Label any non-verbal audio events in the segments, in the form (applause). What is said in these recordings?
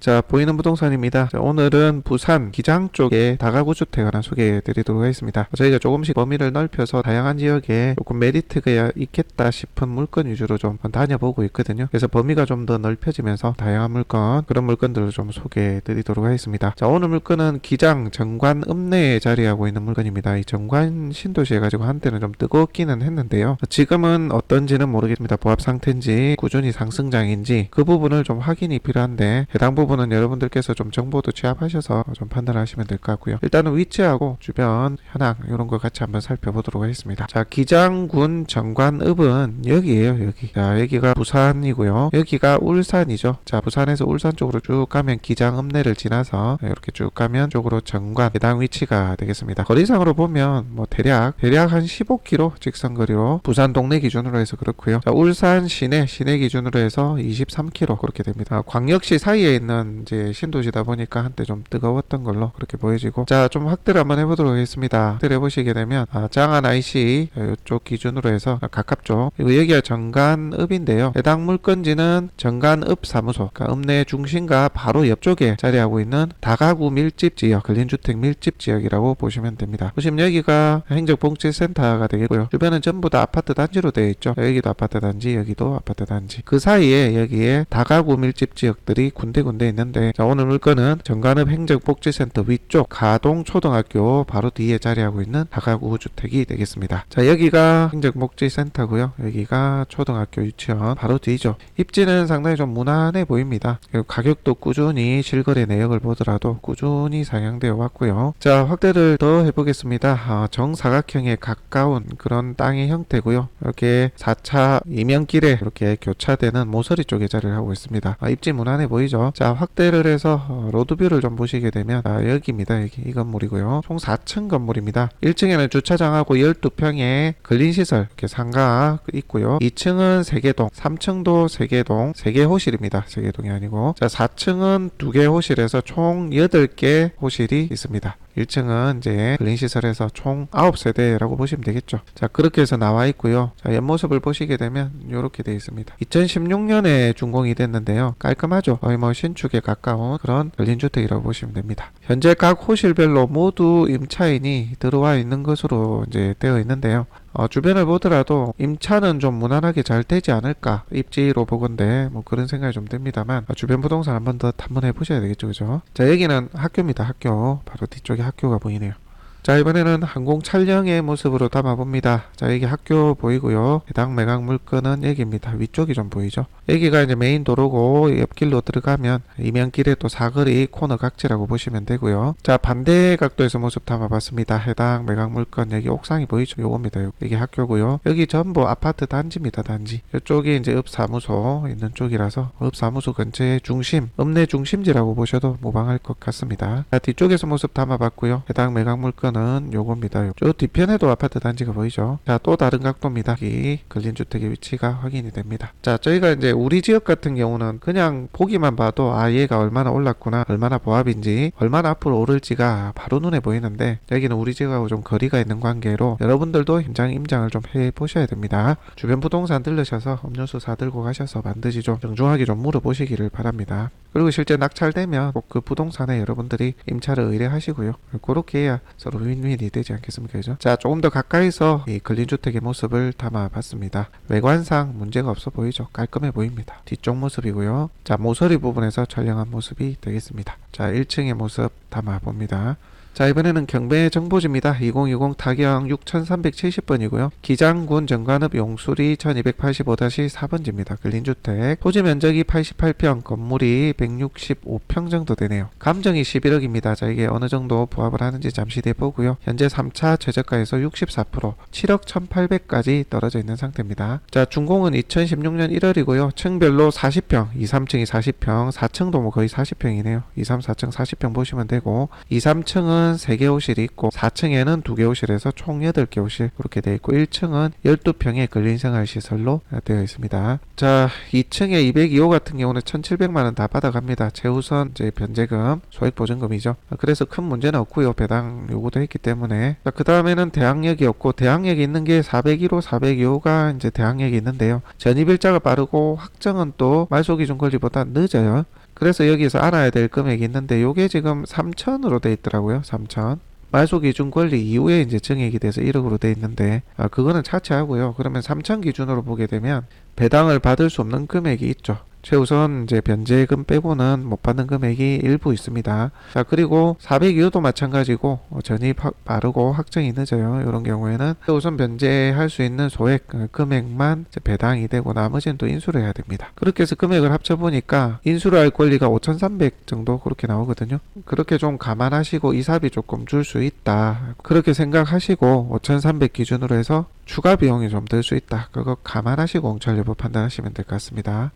자, 보이는 부동산입니다. 자, 오늘은 부산 기장 쪽에 다가구 주택 하나 소개해 드리도록 하겠습니다. 저희가 조금씩 범위를 넓혀서 다양한 지역에 조금 메리트가 있겠다 싶은 물건 위주로 좀 다녀보고 있거든요. 그래서 범위가 좀 더 넓혀지면서 다양한 물건, 그런 물건들을 좀 소개해 드리도록 하겠습니다. 자, 오늘 물건은 기장 정관 읍내에 자리하고 있는 물건입니다. 이 정관 신도시 해가지고 한때는 좀 뜨겁기는 했는데요. 지금은 어떤지는 모르겠습니다. 보합 상태인지 꾸준히 상승장인지 그 부분을 좀 확인이 필요한데 해당 부분 은 여러분들께서 좀 정보도 취합하셔서 좀 판단하시면 될 것 같고요. 일단은 위치하고 주변 현황 이런 거 같이 한번 살펴보도록 하겠습니다. 자 기장군 정관읍은 여기에요 여기. 자 여기가 부산이고요. 여기가 울산이죠. 자 부산에서 울산 쪽으로 쭉 가면 기장읍내를 지나서 이렇게 쭉 가면 쪽으로 정관 해당 위치가 되겠습니다. 거리상으로 보면 뭐 대략 대략 한 15km 직선 거리로 부산 동네 기준으로 해서 그렇고요. 자 울산 시내 시내 기준으로 해서 23km 그렇게 됩니다. 아, 광역시 사이에 있는 이제 신도시다 보니까 한때 좀 뜨거웠던 걸로 그렇게 보여지고 자 좀 확대를 한번 해보도록 하겠습니다. 확대를 해보시게 되면 아, 장안 IC 이쪽 기준으로 해서 가깝죠. 그리고 여기가 정관읍인데요. 해당 물건지는 정관읍 사무소, 그러니까 읍내 중심과 바로 옆쪽에 자리하고 있는 다가구 밀집 지역, 근린주택 밀집 지역이라고 보시면 됩니다. 보시면 여기가 행정복지센터가 되겠고요. 주변은 전부 다 아파트 단지로 되어 있죠. 여기도 아파트 단지, 여기도 아파트 단지. 그 사이에 여기에 다가구 밀집 지역들이 군데군데 있는데 자, 오늘 물건은 정관읍 행정복지센터 위쪽 가동 초등학교 바로 뒤에 자리하고 있는 다가구 주택이 되겠습니다. 자 여기가 행정복지센터고요. 여기가 초등학교 유치원 바로 뒤죠. 입지는 상당히 좀 무난해 보입니다. 그리고 가격도 꾸준히 실거래 내역을 보더라도 꾸준히 상향되어 왔고요. 자 확대를 더 해보겠습니다. 아, 정사각형에 가까운 그런 땅의 형태고요. 이렇게 4차 이면길에 이렇게 교차되는 모서리 쪽에 자리를 하고 있습니다. 아, 입지 무난해 보이죠? 자 확대를 해서 어, 로드뷰를 좀 보시게 되면 아, 여기입니다. 여기 이 건물이고요. 총 4층 건물입니다. 1층에는 주차장하고 12평의 근린시설 이렇게 상가 있고요. 2층은 3개동, 3층도 3개동, 3개 호실입니다. 3개동이 아니고 자 4층은 2개 호실에서 총 8개 호실이 있습니다. 1층은 이제 근린시설에서 총 9세대라고 보시면 되겠죠. 자, 그렇게 해서 나와 있고요. 자, 옆모습을 보시게 되면 이렇게 되어 있습니다. 2016년에 준공이 됐는데요. 깔끔하죠. 거의 뭐 신축에 가까운 그런 근린주택이라고 보시면 됩니다. 현재 각 호실별로 모두 임차인이 들어와 있는 것으로 이제 되어 있는데요. 어, 주변을 보더라도 임차는 좀 무난하게 잘 되지 않을까 입지로 보건데 뭐 그런 생각이 좀 듭니다만 어, 주변 부동산 한번 더 탐문해 보셔야 되겠죠 그죠? 자 여기는 학교입니다 학교. 바로 뒤쪽에 학교가 보이네요 자 이번에는 항공 촬영의 모습으로 담아봅니다. 자 여기 학교 보이고요. 해당 매각 물건은 여기입니다. 위쪽이 좀 보이죠? 여기가 이제 메인 도로고 옆길로 들어가면 이면길에 또 사거리 코너 각지라고 보시면 되고요. 자 반대 각도에서 모습 담아봤습니다. 해당 매각 물건 여기 옥상이 보이죠? 요겁니다. 여기 학교고요. 여기 전부 아파트 단지입니다 단지. 이쪽이 이제 읍사무소 있는 쪽이라서 읍사무소 근처의 중심 읍내 중심지라고 보셔도 무방할 것 같습니다. 자 뒤쪽에서 모습 담아봤고요. 해당 매각 물건 은 요겁니다. 요 뒤편에도 아파트 단지가 보이죠? 자 또 다른 각도입니다. 여기 근린주택의 위치가 확인이 됩니다. 자 저희가 이제 우리 지역 같은 경우는 그냥 보기만 봐도 아 얘가 얼마나 올랐구나 얼마나 보합인지 얼마나 앞으로 오를지가 바로 눈에 보이는데 여기는 우리 지역하고 좀 거리가 있는 관계로 여러분들도 현장 임장을 좀 해보셔야 됩니다. 주변 부동산 들르셔서 음료수 사들고 가셔서 반드시 좀 정중하게 좀 물어보시기를 바랍니다 그리고 실제 낙찰되면 꼭 그 부동산에 여러분들이 임차를 의뢰하시고요. 그렇게 해야 서로 윈윈이 되지 않겠습니까? 그죠? 자 조금 더 가까이서 이 근린주택의 모습을 담아봤습니다. 외관상 문제가 없어 보이죠? 깔끔해 보입니다. 뒤쪽 모습이고요. 자 모서리 부분에서 촬영한 모습이 되겠습니다. 자 1층의 모습 담아봅니다 자 이번에는 경배 정보지입니다. 2020 타경 6370번이고요. 기장군 정관읍 용수리 1285-4번지입니다. 근린주택 토지 면적이 88평 건물이 165평 정도 되네요. 감정이 11억입니다. 자 이게 어느 정도 부합을 하는지 잠시 뒤에 보고요. 현재 3차 최저가에서 64% 7억 1800까지 떨어져 있는 상태입니다. 자 준공은 2016년 1월이고요. 층별로 40평 2, 3층이 40평 4층도 뭐 거의 40평이네요. 2, 3, 4층 40평 보시면 되고 2, 3층은 3개 호실이 있고 4층에는 2개 호실에서 총 8개 호실 그렇게 되어 있고 1층은 12평의 근린생활시설로 되어 있습니다. 자 2층에 202호 같은 경우는 1700만원 다 받아갑니다. 최우선 이제 변제금 소액보증금이죠. 그래서 큰 문제는 없고요. 배당 요구도 했기 때문에 그 다음에는 대항력이었고 대항력이 있는 게 401호 402호가 이제 대항력이 있는데요. 전입일자가 빠르고 확정은 또 말소 기준 권리보다 늦어요. 그래서 여기서 알아야 될 금액이 있는데 요게 지금 3천으로 돼 있더라고요. 3천. 말소 기준 권리 이후에 이제 증액이 돼서 1억으로 돼 있는데 아, 그거는 차치하고요. 그러면 3천 기준으로 보게 되면 배당을 받을 수 없는 금액이 있죠. 최우선 이제 변제금 빼고는 못 받는 금액이 일부 있습니다. 자 그리고 402호도 마찬가지고 어, 전입 하- 빠르고 확정이 늦어요. 이런 경우에는 최우선 변제할 수 있는 소액 어, 금액만 배당이 되고 나머지는 또 인수를 해야 됩니다. 그렇게 해서 금액을 합쳐 보니까 인수를 할 권리가 5,300 정도 그렇게 나오거든요. 그렇게 좀 감안하시고 이삽이 조금 줄 수 있다. 그렇게 생각하시고 5,300 기준으로 해서 추가 비용이 좀 들 수 있다. 그거 감안하시고 공찰 여부 판단하시면 될 것 같습니다.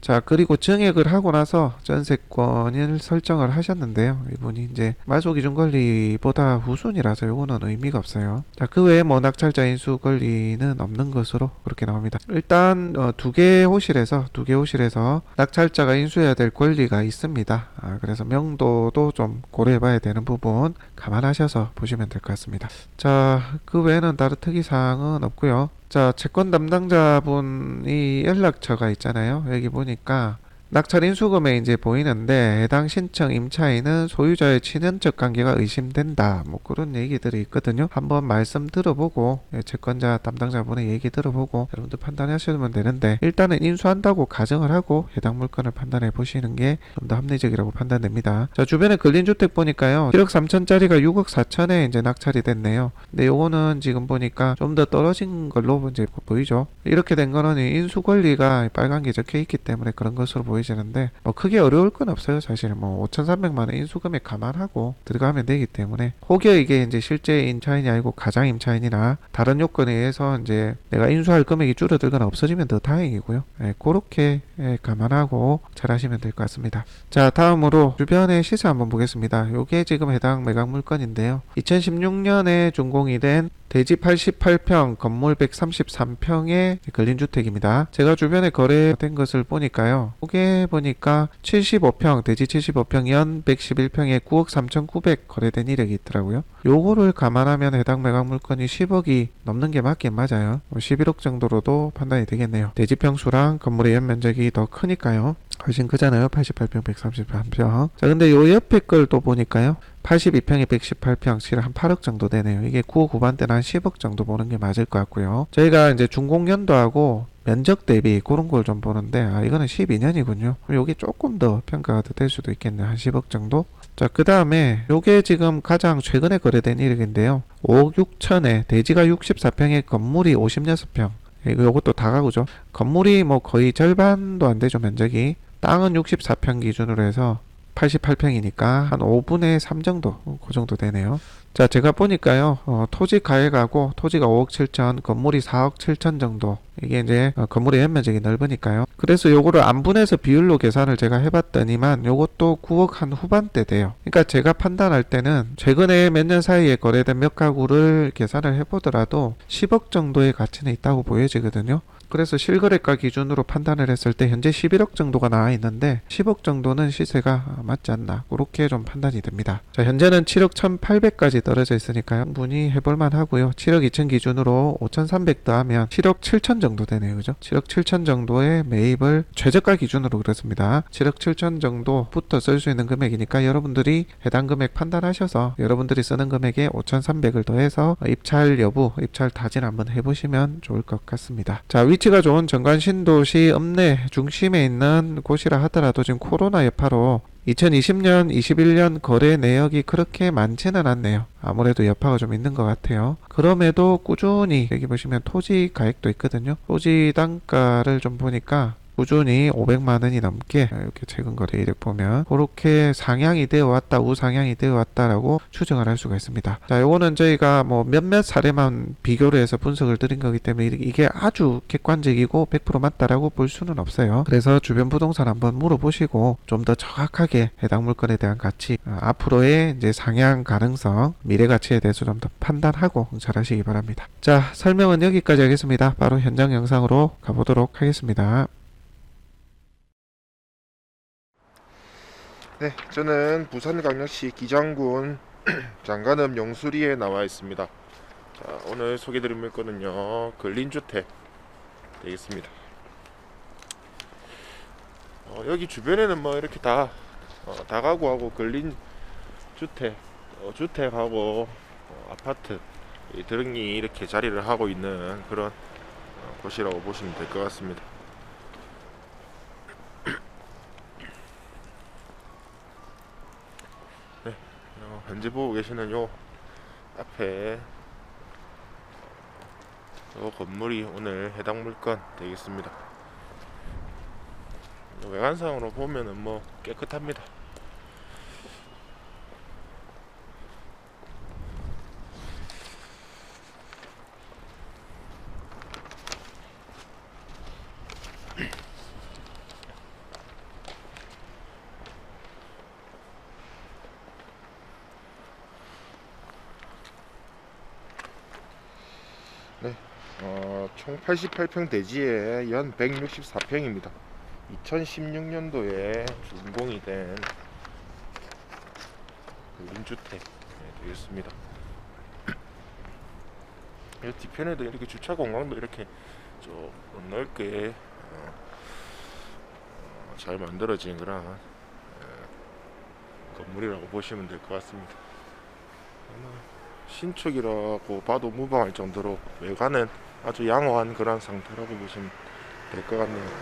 자, 그리고 증액을 하고 나서 전세권을 설정을 하셨는데요. 이분이 이제 말소 기준 권리보다 후순이라서 요거는 의미가 없어요. 자, 그 외에 뭐 낙찰자 인수 권리는 없는 것으로 그렇게 나옵니다. 일단 어, 두개 호실에서 두 개 호실에서 낙찰자가 인수해야 될 권리가 있습니다. 아, 그래서 명도도 좀 고려해 봐야 되는 부분 감안하셔서 보시면 될 것 같습니다. 자, 그 외에는 다른 특이 사항은 없고요. 자, 채권 담당자분이 연락처가 있잖아요. 여기 보니까 낙찰 인수금에 이제 보이는데 해당 신청 임차인은 소유자의 친연적 관계가 의심된다. 뭐 그런 얘기들이 있거든요. 한번 말씀 들어보고 예, 채권자 담당자분의 얘기 들어보고 여러분들 판단하시면 되는데 일단은 인수한다고 가정을 하고 해당 물건을 판단해 보시는 게 좀 더 합리적이라고 판단됩니다. 자, 주변에 근린 주택 보니까요. 1억 3천짜리가 6억 4천에 이제 낙찰이 됐네요. 근데 요거는 지금 보니까 좀 더 떨어진 걸로 이제 보이죠. 이렇게 된 거는 이 인수 권리가 빨간 게 적혀 있기 때문에 그런 것으로 보이 지는데 뭐 크게 어려울 건 없어요. 사실 뭐 5,300만 원 인수 금액 감안하고 들어가면 되기 때문에 혹여 이게 이제 실제 임차인이 아니고 가장 임차인이나 다른 요건에 의해서 이제 내가 인수할 금액이 줄어들거나 없어지면 더 다행이고요. 예, 그렇게 예, 감안하고 잘 하시면 될 것 같습니다. 자, 다음으로 주변의 시세 한번 보겠습니다. 요게 지금 해당 매각 물건인데요. 2016년에 준공이 된 대지 88평, 건물 133평의 근린 주택입니다. 제가 주변에 거래된 것을 보니까요. 이게 보니까 75평, 대지 75평 연 111평에 9억 3,900 거래된 이력이 있더라고요. 요거를 감안하면 해당 매각 물건이 10억이 넘는 게 맞긴 맞아요. 11억 정도로도 판단이 되겠네요. 대지 평수랑 건물의 연 면적이 더 크니까요. 훨씬 크잖아요. 88평, 133평. 자, 근데 요 옆에 걸 또 보니까요. 82평에 118평, 실한 8억 정도 되네요. 이게 9억 후반대는 한 10억 정도 보는 게 맞을 것 같고요. 저희가 이제 준공연도하고 면적 대비 그런 걸 좀 보는데, 아, 이거는 12년이군요. 요게 조금 더 평가가 더될 수도 있겠네요. 한 10억 정도? 자, 그 다음에 요게 지금 가장 최근에 거래된 이력인데요. 5억 6천에 대지가 64평에 건물이 56평. 이거 요것도 다가구죠. 건물이 뭐 거의 절반도 안 되죠, 면적이. 땅은 64평 기준으로 해서 88평이니까 한 5분의 3 정도, 어, 그 정도 되네요. 자, 제가 보니까요, 어, 토지 가액하고 토지가 5억 7천, 건물이 4억 7천 정도. 이게 이제 어, 건물의 연면적이 넓으니까요. 그래서 요거를 안 분해서 비율로 계산을 제가 해봤더니만 요것도 9억 한 후반대 돼요. 그러니까 제가 판단할 때는 최근에 몇 년 사이에 거래된 몇 가구를 계산을 해보더라도 10억 정도의 가치는 있다고 보여지거든요. 그래서 실거래가 기준으로 판단을 했을 때 현재 11억 정도가 나와 있는데 10억 정도는 시세가 맞지 않나 그렇게 좀 판단이 됩니다. 자 현재는 7억 1,800까지 떨어져 있으니까요. 충분히 해볼만 하고요. 7억 2천 기준으로 5,300 더하면 7억 7천 정도 되네요. 그죠? 7억 7천 정도의 매입을 최저가 기준으로 그렇습니다. 7억 7천 정도부터 쓸 수 있는 금액이니까 여러분들이 해당 금액 판단하셔서 여러분들이 쓰는 금액에 5,300을 더해서 입찰 여부, 입찰 타진 한번 해보시면 좋을 것 같습니다. 자, 위 치가 좋은 정관 신도시 읍내 중심에 있는 곳이라 하더라도 지금 코로나 여파로 2020년, 21년 거래 내역이 그렇게 많지는 않네요. 아무래도 여파가 좀 있는 것 같아요. 그럼에도 꾸준히 여기 보시면 토지 가액도 있거든요. 토지 단가를 좀 보니까 꾸준히 500만 원이 넘게 이렇게 최근 거래 이력 보면 그렇게 상향이 되어 왔다 우상향이 되어 왔다라고 추정을 할 수가 있습니다. 자, 요거는 저희가 뭐 몇몇 사례만 비교를 해서 분석을 드린 거기 때문에 이- 이게 아주 객관적이고 100% 맞다라고 볼 수는 없어요. 그래서 주변 부동산 한번 물어보시고 좀 더 정확하게 해당 물건에 대한 가치, 어, 앞으로의 이제 상향 가능성, 미래 가치에 대해서 좀 더 판단하고 잘 하시기 바랍니다. 자, 설명은 여기까지 하겠습니다. 바로 현장 영상으로 가보도록 하겠습니다. 네, 저는 부산광역시 기장군 (clears throat) 장간읍 영수리에 나와 있습니다. 자, 오늘 소개드릴 물건은요, 근린주택 되겠습니다. 어, 여기 주변에는 뭐 이렇게 다 어, 다가구하고 근린 주택, 어, 주택하고 어, 아파트 이 등이 이렇게 자리를 하고 있는 그런 어, 곳이라고 보시면 될 것 같습니다. 네, 어, 현재 보고 계시는 요 앞에 요 건물이 오늘 해당 물건 되겠습니다. 외관상으로 보면은 뭐 깨끗합니다. 어, 총 88평 대지에 연 164평입니다. 2016년도에 준공이 된 민주택 되겠습니다. (clears throat) 이 뒤편에도 이렇게 주차 공간도 이렇게 좀 넓게 어, 어, 잘 만들어진 그런 어, 건물이라고 보시면 될 것 같습니다. 신축이라고 봐도 무방할 정도로 외관은 아주 양호한 그런 상태라고 보시면 될 것 같네요.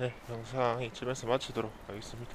네, 영상 이쯤에서 마치도록 하겠습니다.